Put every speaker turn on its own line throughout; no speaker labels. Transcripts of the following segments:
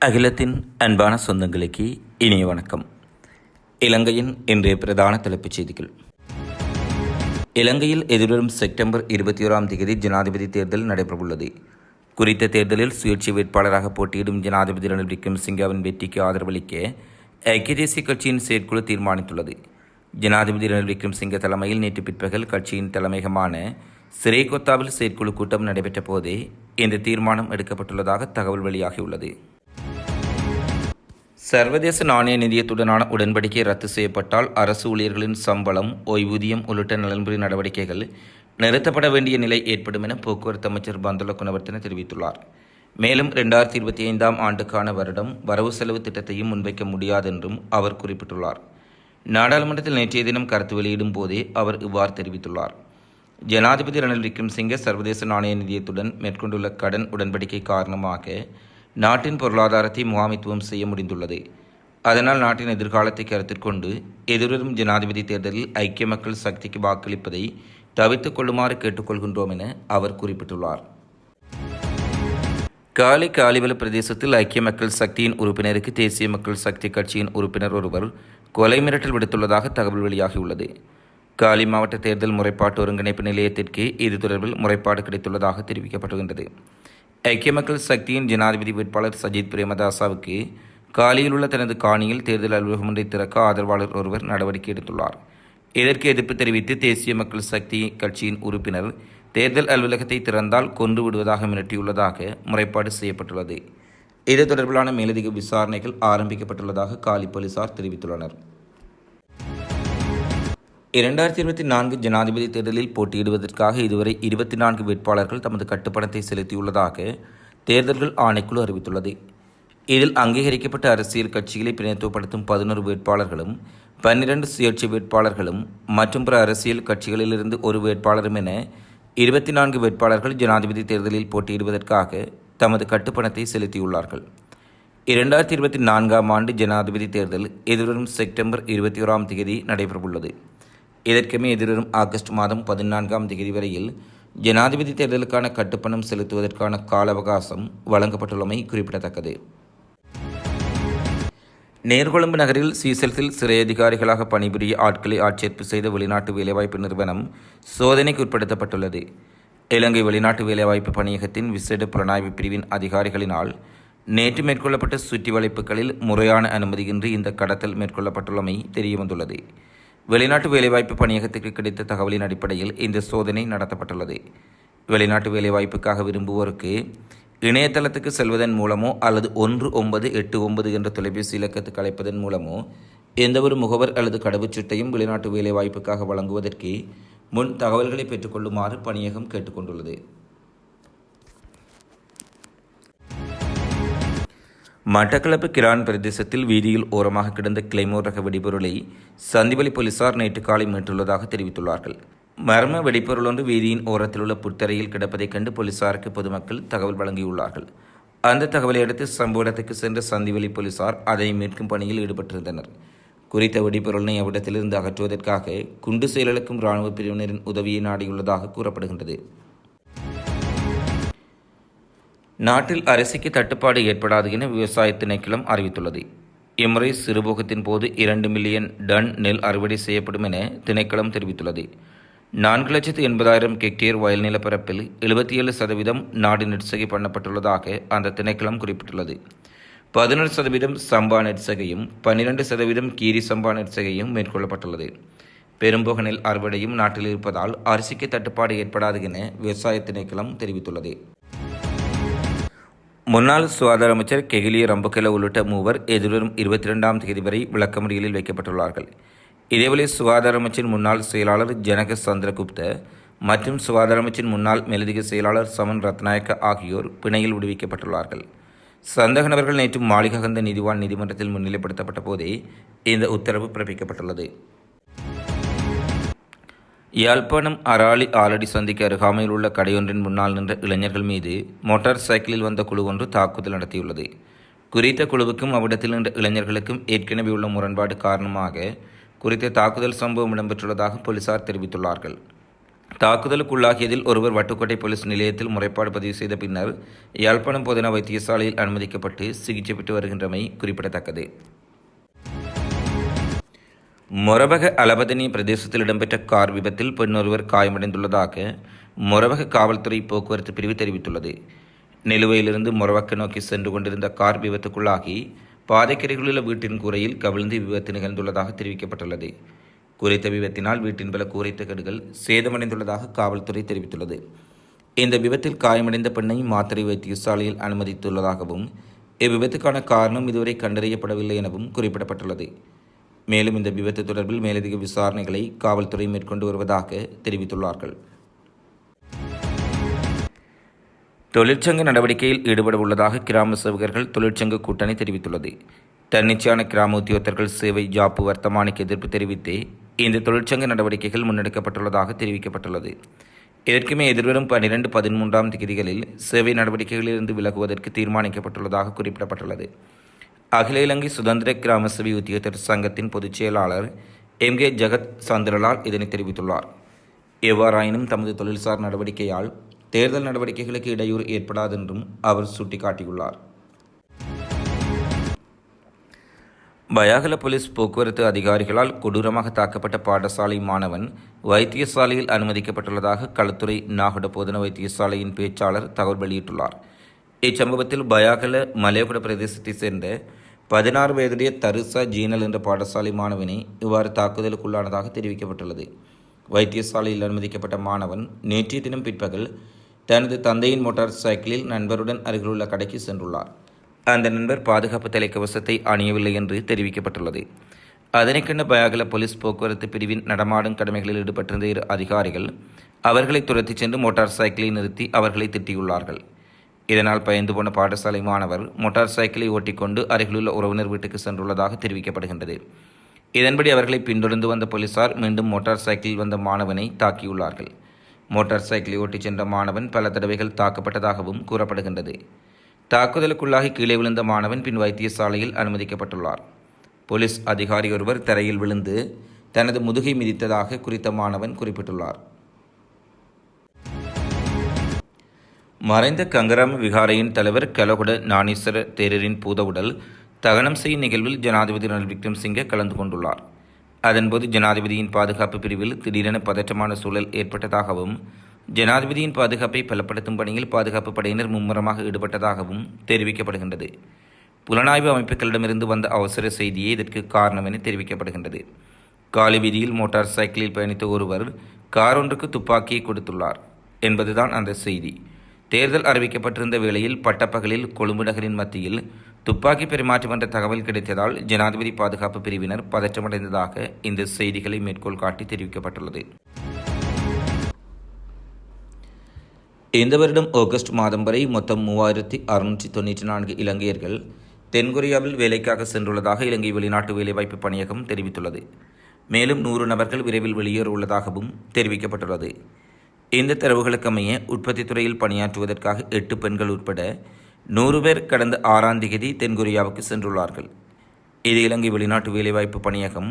அகிலத்தின் அன்பான சொந்தங்களுக்கு இனிய வணக்கம். இலங்கையின் இன்றைய பிரதான தலைப்புச் செய்திகள். இலங்கையில் எதிர்வரும் செப்டம்பர் இருபத்தி ஓராம் தேதி ஜனாதிபதி தேர்தல் நடைபெறவுள்ளது. குறித்த தேர்தலில் சுயேட்சை வேட்பாளராக போட்டியிடும் ஜனாதிபதி ரணில் விக்ரமசிங்காவின் வெற்றிக்கு ஆதரவளிக்க ஐக்கிய தேசிய கட்சியின் செயற்குழு தீர்மானித்துள்ளது. ஜனாதிபதி ரணில் விக்ரமசிங்க தலைமையில் நேற்று பிற்பகல் கட்சியின் தலைமையகமான சிரேகொத்தாவில் செயற்குழு கூட்டம் நடைபெற்ற போதே இந்த தீர்மானம் எடுக்கப்பட்டுள்ளதாக தகவல் வெளியாகியுள்ளது. சர்வதேச நாணய நிதியத்துடனான உடன்படிக்கை ரத்து செய்யப்பட்டால் அரசு ஊழியர்களின் சம்பளம் ஓய்வூதியம் உள்ளிட்ட நலன்புரி நடவடிக்கைகள் நிறுத்தப்பட வேண்டிய நிலை ஏற்படும் என போக்குவரத்து அமைச்சர் பந்துல குணவர்த்தன தெரிவித்துள்ளார். மேலும் இரண்டாயிரத்தி இருபத்தி ஐந்தாம் ஆண்டுக்கான வருடம் வரவு செலவு திட்டத்தையும் முன்வைக்க முடியாது என்றும் அவர் குறிப்பிட்டுள்ளார். நாடாளுமன்றத்தில் நேற்றைய தினம் கருத்து வெளியிடும் போதே அவர் இவ்வாறு தெரிவித்துள்ளார். ஜனாதிபதி ரணில் விக்ரம்சிங்கே சர்வதேச நாணய நிதியத்துடன் மேற்கொண்டுள்ள கடன் உடன்படிக்கை காரணமாக நாட்டின் பொருளாதாரத்தை முகாமித்துவம் செய்ய முடிந்துள்ளது. அதனால் நாட்டின் எதிர்காலத்தை கருத்தில் கொண்டு எதிர்வரும் ஜனாதிபதி தேர்தலில் ஐக்கிய மக்கள் சக்திக்கு வாக்களிப்பதை தவித்துக் கொள்ளுமாறு கேட்டுக்கொள்கின்றோம் என அவர் குறிப்பிட்டுள்ளார். காலி காலிவல பிரதேசத்தில் ஐக்கிய மக்கள் சக்தியின் உறுப்பினருக்கு தேசிய மக்கள் சக்தி கட்சியின் உறுப்பினர் ஒருவர் கொலை மிரட்டல் விடுத்துள்ளதாக தகவல் வெளியாகியுள்ளது. காலி மாவட்ட தேர்தல் முறைப்பாட்டு ஒருங்கிணைப்பு நிலையத்திற்கு இது தொடர்பில் முறைப்பாடு கிடைத்துள்ளதாக தெரிவிக்கப்படுகின்றது ஐக்கிய மக்கள் சக்தியின் ஜனாதிபதி வேட்பாளர் சஜித் பிரேமதாசாவுக்கு காலியில் உள்ள தனது காணியில் தேர்தல் அலுவலகம் ஒன்றை திறக்க ஆதரவாளர் ஒருவர் நடவடிக்கை எடுத்துள்ளார். இதற்கு எதிர்ப்பு தெரிவித்து தேசிய மக்கள் சக்தி கட்சியின் உறுப்பினர் தேர்தல் அலுவலகத்தை திறந்தால் கொன்று விடுவதாக மிரட்டியுள்ளதாக முறைப்பாடு செய்யப்பட்டுள்ளது. இது தொடர்பிலான மேலதிக விசாரணைகள் ஆரம்பிக்கப்பட்டுள்ளதாக காலி போலீசார் தெரிவித்துள்ளனர். இரண்டாயிரத்தி இருபத்தி நான்கு ஜனாதிபதி தேர்தலில் போட்டியிடுவதற்காக இதுவரை இருபத்தி நான்கு வேட்பாளர்கள் தமது கட்டுப்பணத்தை செலுத்தியுள்ளதாக தேர்தல்கள் ஆணைக்குழு அறிவித்துள்ளது. இதில் அங்கீகரிக்கப்பட்ட அரசியல் கட்சிகளை பிரதிநிதித்துவப்படுத்தும் பதினோரு வேட்பாளர்களும் பன்னிரண்டு சுயேட்சை வேட்பாளர்களும் மற்றும் பிற அரசியல் கட்சிகளிலிருந்து ஒரு வேட்பாளரும் என இருபத்தி நான்கு வேட்பாளர்கள் ஜனாதிபதி தேர்தலில் போட்டியிடுவதற்காக தமது கட்டுப்பணத்தை செலுத்தியுள்ளார்கள். இரண்டாயிரத்தி இருபத்தி நான்காம் ஆண்டு ஜனாதிபதி தேர்தல் எதிர்வரும் செப்டம்பர் இருபத்தி ஓராம் தேதி நடைபெறவுள்ளது. இதற்குமே எதிர்வரும் ஆகஸ்ட் மாதம் பதினான்காம் தேதி வரையில் ஜனாதிபதி தேர்தலுக்கான கட்டுப்பணம் செலுத்துவதற்கான கால அவகாசம் வழங்கப்பட்டுள்ளமை குறிப்பிடத்தக்கது. நேர்கொழும்பு நகரில் சீசல்ஸில் சிறை அதிகாரிகளாக பணிபுரிய ஆட்களை ஆட்சேர்ப்பு செய்த வெளிநாட்டு வேலைவாய்ப்பு நிறுவனம் சோதனைக்கு உட்படுத்தப்பட்டுள்ளது. இலங்கை வெளிநாட்டு வேலைவாய்ப்பு பணியகத்தின் விசேட புலனாய்வு பிரிவின் அதிகாரிகளினால் நேற்று மேற்கொள்ளப்பட்ட சுற்றி வளைப்புகளில் முறையான அனுமதியின்றி இந்த கடத்தல் மேற்கொள்ளப்பட்டுள்ளமை தெரியவந்துள்ளது. வெளிநாட்டு வேலைவாய்ப்பு பணியகத்திற்கு கிடைத்த தகவலின் அடிப்படையில் இந்த சோதனை நடத்தப்பட்டுள்ளது. வெளிநாட்டு வேலைவாய்ப்புக்காக விரும்புவோருக்கு இணையதளத்துக்கு செல்வதன் மூலமோ அல்லது ஒன்று ஒன்பது எட்டு ஒன்பது என்ற தொலைபேசி இலக்கத்துக்கு அழைப்பதன் மூலமோ எந்தவொரு முகவர் அல்லது கடவுச்சீட்டையும் வெளிநாட்டு வேலைவாய்ப்புக்காக வழங்குவதற்கு முன் தகவல்களை பெற்றுக்கொள்ளுமாறு பணியகம் கேட்டுக்கொண்டுள்ளது. மட்டக்களப்பு கிரான் பிரதேசத்தில் வீதியில் ஓரமாக கிடந்த கிளைமோர் ரக வெடிபொருளை சந்திவலி போலீசார் நேற்று காலை மீட்டுள்ளதாக தெரிவித்துள்ளார்கள். மர்ம வெடிப்பொருள் ஒன்று வீதியின் ஓரத்தில் உள்ள புத்தரையில் கிடப்பதைக் கண்டு போலீசாருக்கு பொதுமக்கள் தகவல் வழங்கியுள்ளார்கள். அந்த தகவலை அடுத்து சம்பவ இடத்துக்கு சென்ற சந்திவெளி போலீசார் அதை மீட்கும் பணியில் ஈடுபட்டிருந்தனர். குறித்த வெடிப்பொருளினை அவ்விடத்திலிருந்து அகற்றுவதற்காக குண்டு செயலுக்கும் இராணுவ பிரிவினரின் உதவியை நாடியுள்ளதாக கூறப்படுகின்றது. நாட்டில் அரிசிக்கு தட்டுப்பாடு ஏற்படாது என விவசாய திணைக்களம் அறிவித்துள்ளது. இம்முறை சிறுபோகத்தின் போது இரண்டு மில்லியன் டன் நெல் அறுவடை செய்யப்படும் என திணைக்களம் தெரிவித்துள்ளது. நான்கு லட்சத்து எண்பதாயிரம் ஹெக்டேர் வயல் நிலப்பரப்பில் எழுபத்தி ஏழு சதவீதம் நாடு நெற்சகை பண்ணப்பட்டுள்ளதாக அந்த திணைக்களம் குறிப்பிட்டுள்ளது. பதினேழு சதவீதம் சம்பா நெற்சகையும் பன்னிரண்டு சதவீதம் கீரி சம்பா நெற்சகையும் மேற்கொள்ளப்பட்டுள்ளது. பெரும்போக நெல் அறுவடையும் நாட்டில் இருப்பதால் அரிசிக்கு தட்டுப்பாடு ஏற்படாது என விவசாய திணைக்களம் தெரிவித்துள்ளது. முன்னாள் சுகாதார அமைச்சர் கெகிலிய ரம்புக்கெல உள்ளிட்ட மூவர் எதிர்வரும் இருபத்தி ரெண்டாம் தேதி வரை விளக்கமறியலில் வைக்கப்பட்டுள்ளார்கள். இதேவேளை சுகாதார அமைச்சின் முன்னாள் செயலாளர் ஜனக சந்திரகுப்த மற்றும் சுகாதார அமைச்சின் முன்னாள் மேலதிக செயலாளர் சமன் ரத்நாயக்க ஆகியோர் பிணையில் விடுவிக்கப்பட்டுள்ளார்கள். சந்தக நபர்கள் நேற்று மாளிககந்த நீதிவான் நீதிமன்றத்தில் முன்னிலைப்படுத்தப்பட்ட போதே இந்த உத்தரவு பிறப்பிக்கப்பட்டுள்ளது. யாழ்ப்பாணம் அராலி ஆலடி சந்திக்கு அருகாமையில் உள்ள கடையொன்றின் முன்னால் நின்ற இளைஞர்கள் மீது மோட்டார் சைக்கிளில் வந்த குழு ஒன்று தாக்குதல் நடத்தியுள்ளது. குறித்த குழுவுக்கும் அவ்விடத்தில் நின்ற இளைஞர்களுக்கும் ஏற்கனவே உள்ள முரண்பாடு காரணமாக குறித்த தாக்குதல் சம்பவம் இடம்பெற்றுள்ளதாக போலீசார் தெரிவித்துள்ளார்கள். தாக்குதலுக்குள்ளாகியதில் ஒருவர் வட்டுக்கோட்டை போலீஸ் நிலையத்தில் முறைப்பாடு பதிவு செய்த பின்னர் யாழ்ப்பாணம் போதனா வைத்தியசாலையில் அனுமதிக்கப்பட்டு சிகிச்சை பெற்று வருகின்றமை குறிப்பிடத்தக்கது. மொரபக அலபதனி பிரதேசத்தில் இடம்பெற்ற கார் விபத்தில் பெண்ணொருவர் காயமடைந்துள்ளதாக மொரவக காவல்துறை போக்குவரத்து பிரிவு தெரிவித்துள்ளது. நிலுவையிலிருந்து மொரவக்க நோக்கி சென்று கொண்டிருந்த கார் விபத்துக்குள்ளாகி பாதைக்கரைகளில் வீட்டின் கூரையில் கவிழ்ந்து விபத்து நிகழ்ந்துள்ளதாக தெரிவிக்கப்பட்டுள்ளது. குறித்த விபத்தினால் வீட்டின் பல கூரை தகடுகள் சேதமடைந்துள்ளதாக காவல்துறை தெரிவித்துள்ளது. இந்த விபத்தில் காயமடைந்த பெண்ணை மாத்திரை வைத்தியசாலையில் அனுமதித்துள்ளதாகவும் இவ்விபத்துக்கான காரணம் இதுவரை கண்டறியப்படவில்லை எனவும் குறிப்பிடப்பட்டுள்ளது. மேலும் இந்த விபத்து தொடர்பில் மேலதிக விசாரணைகளை காவல்துறை மேற்கொண்டு வருவதாக தெரிவித்துள்ளார்கள். தொழிற்சங்க நடவடிக்கையில் ஈடுபட உள்ளதாக கிராம சேவகர்கள் தொழிற்சங்க கூட்டணி தெரிவித்துள்ளது. தன்னிச்சையான கிராம உத்தியோகத்தர்கள் சேவை ஜாப்பு வர்த்தமானிக்கு எதிர்ப்பு தெரிவித்து இந்த தொழிற்சங்க நடவடிக்கைகள் முன்னெடுக்கப்பட்டுள்ளதாக தெரிவிக்கப்பட்டுள்ளது. இதற்குமே எதிர்வரும் பன்னிரண்டு பதிமூன்றாம் தேதிகளில் சேவை நடவடிக்கைகளிலிருந்து விலகுவதற்கு தீர்மானிக்கப்பட்டுள்ளதாக குறிப்பிடப்பட்டுள்ளது. அகில இலங்கை சுதந்திர கிராம சபை உத்தியோகத்தர் சங்கத்தின் பொதுச் செயலாளர் எம் கே ஜெகத் சந்திரலால் இதனை தெரிவித்துள்ளார். எவ்வாறாயினும் தமது தொழில்சார் நடவடிக்கையால் தேர்தல் நடவடிக்கைகளுக்கு இடையூறு ஏற்படாதென்றும் அவர் சுட்டிக்காட்டியுள்ளார். பயாகல போலீஸ் போக்குவரத்து அதிகாரிகளால் கொடூரமாக தாக்கப்பட்ட பாடசாலை மாணவன் வைத்தியசாலையில் அனுமதிக்கப்பட்டுள்ளதாக களத்துறை நாகட போதன வைத்தியசாலையின் பேச்சாளர் தகவல் வெளியிட்டுள்ளார். இச்சம்பவத்தில் பயாகல மலையகுட பிரதேசத்தை சேர்ந்த பதினாறு வயதுடைய தருசா ஜீனல் என்ற பாடசாலை மாணவனை இவ்வாறு தாக்குதலுக்குள்ளானதாக தெரிவிக்கப்பட்டுள்ளது வைத்தியசாலையில் அனுமதிக்கப்பட்ட மாணவன் நேற்றைய தினம் பிற்பகல் தனது தந்தையின் மோட்டார் சைக்கிளில் நண்பருடன் அருகிலுள்ள கடைக்கு சென்றுள்ளார் அந்த நண்பர் பாதுகாப்பு தலைக்கவசத்தை அணியவில்லை என்று தெரிவிக்கப்பட்டுள்ளது அதனைக் கண்ட பயாகல போலீஸ் போக்குவரத்து பிரிவின் நடமாடும் கடமைகளில் ஈடுபட்டிருந்த இரு அதிகாரிகள் அவர்களை துரத்திச் சென்று மோட்டார் சைக்கிளை நிறுத்தி அவர்களை திட்டியுள்ளார்கள் இதனால் பயந்து போன பாடசாலை மாணவர் மோட்டார் சைக்கிளை ஓட்டிக்கொண்டு அருகிலுள்ள உறவினர் வீட்டுக்கு சென்றுள்ளதாக தெரிவிக்கப்படுகின்றது. இதன்படி அவர்களை பின்தொடர்ந்து வந்த போலீசார் மீண்டும் மோட்டார் சைக்கிளில் வந்த மாணவனை தாக்கியுள்ளார்கள். மோட்டார் சைக்கிளை ஓட்டிச் சென்ற மாணவன் பல தடவைகள் தாக்கப்பட்டதாகவும் கூறப்படுகின்றது. தாக்குதலுக்குள்ளாகி கீழே விழுந்த மாணவன் பின் வைத்தியசாலையில் அனுமதிக்கப்பட்டுள்ளார். போலீஸ் அதிகாரி ஒருவர் தரையில் விழுந்து தனது முதுகை மிதித்ததாக குறித்த மாணவன் குறிப்பிட்டுள்ளார். மறைந்த கங்கராம விகாரையின் தலைவர் கலகுட ஞானீஸ்வர தேரரின் பூதவுடல் தகனம் செய்யும் நிகழ்வில் ஜனாதிபதி ரணில் விக்ரம்சிங்கே கலந்து கொண்டுள்ளார். அதன்போது ஜனாதிபதியின் பாதுகாப்பு பிரிவில் திடீரென பதற்றமான சூழல் ஏற்பட்டதாகவும் ஜனாதிபதியின் பாதுகாப்பை பலப்படுத்தும் பணியில் பாதுகாப்பு படையினர் மும்முரமாக ஈடுபட்டதாகவும் தெரிவிக்கப்படுகின்றது. புலனாய்வு அமைப்புகளிடமிருந்து வந்த அவசர செய்தியே இதற்கு காரணம் என தெரிவிக்கப்படுகின்றது. காலி வீதியில் மோட்டார் சைக்கிளில் பயணித்த ஒருவர் கார் ஒன்றுக்கு துப்பாக்கியை கொடுத்துள்ளார் என்பதுதான் அந்த செய்தி. தேர்தல் அறிவிக்கப்பட்டிருந்த வேளையில் பட்டப்பகலில் கொழும்பு நகரின் மத்தியில் துப்பாக்கி பரிமாற்றம் என்ற தகவல் கிடைத்ததால் ஜனாதிபதி பாதுகாப்பு பிரிவினர் பதற்றமடைந்ததாக இந்த செய்திகளை மேற்கோள் காட்டி தெரிவிக்கப்பட்டுள்ளது. இந்த வருடம் ஆகஸ்ட் மாதம் வரை மொத்தம் மூவாயிரத்தி அறுநூற்றி தொண்ணூற்றி நான்கு இலங்கையர்கள் தென்கொரியாவில் வேலைக்காக சென்றுள்ளதாக இலங்கை வெளிநாட்டு வேலைவாய்ப்பு பணியகம் தெரிவித்துள்ளது. மேலும் நூறு நபர்கள் விரைவில் வெளியேற உள்ளதாகவும் தெரிவிக்கப்பட்டுள்ளது. இந்த தரவுகளுக்கமைய உற்பத்தி துறையில் பணியாற்றுவதற்காக எட்டு பெண்கள் உட்பட நூறு பேர் கடந்த ஆறாம் தேதி தென்கொரியாவுக்கு சென்றுள்ளார்கள். இது இலங்கை வெளிநாட்டு வேலைவாய்ப்பு பணியகம்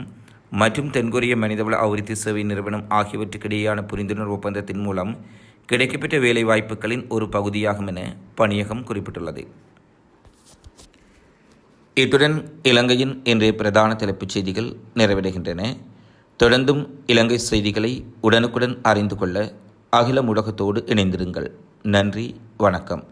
மற்றும் தென்கொரிய மனிதவள அபிவிருத்தி சேவை நிறுவனம் ஆகியவற்றுக்கிடையேயான புரிந்துணர்வு ஒப்பந்தத்தின் மூலம் கிடைக்கப்பெற்ற வேலைவாய்ப்புகளின் ஒரு பகுதியாகும் என பணியகம் குறிப்பிட்டுள்ளது. இத்துடன் இலங்கையின் இன்றைய பிரதான தலைப்புச் செய்திகள் நிறைவடைகின்றன. தொடர்ந்தும் இலங்கை செய்திகளை உடனுக்குடன் அறிந்து கொள்ள அகிலம் உலகத்தோடு இணைந்திருங்கள். நன்றி வணக்கம்.